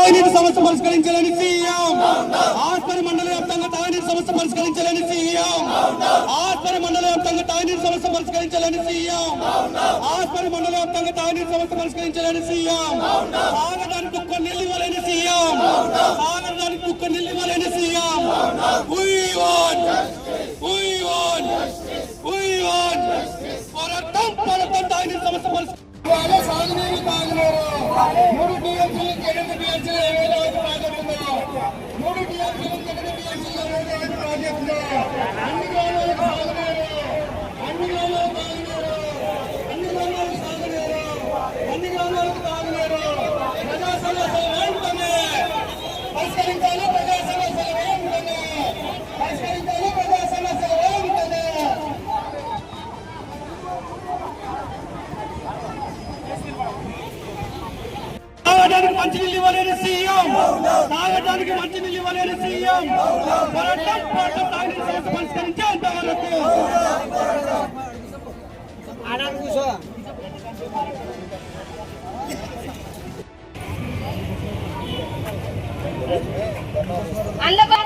తాగునీటి సమస్య పరిష్కరించాలని సీఎం ఆస్పరి మండల వ్యాప్తంగా తాగునీటి సమస్య పరిష్కరించాలని సీఎం ఆస్పరి మండల వ్యాప్తంగా తాగునీటి సమస్య పరిష్కరించాలని సీఎం ఆస్పరి మండల వ్యాప్తంగా తాగునీటి సమస్య పరిష్కరించాలని సీఎం తాగడానికి కుక్క నీళ్ళు ఇవ్వాలని సీఎం తాగడానికి కుక్క నీళ్ళు ఇవ్వాలని CM We want, we want, we want. పోరాటం పోరాటం తాగునీటి సమస్య పరిష్కరించాలి వాళ్ళ సాగునీరు తాగునీరు మూడు టీఎంసీలు ఒక ప్రాజెక్టులు మూడు టీఎంసీలు ఎనిమిది టీఎంసీలు ఏవైనా ఒక అన్ని గ్రామాలకు సాగునీరు అన్ని గ్రామాలకు తాగునీరు అన్ని గ్రామాలకు సాగునీరు అన్ని గ్రామాలకు తాగునీరు ప్రజా సమస్యలు వెంటనే పరిష్కరించాలి ప్రజా సమస్యలు వెంటనే పరిష్కరించాలి ప్రజా సమస్యలు వెంటనే తాగడానికి మంచినీళ్ళు ఇవ్వలేని సీఎం. తాగడానికి మంచినీళ్ళు ఇవ్వలేని సీఎం. పోరాటం పోరాటం తాగిన సమస్య పరిష్కరించేంత వరకు అందులో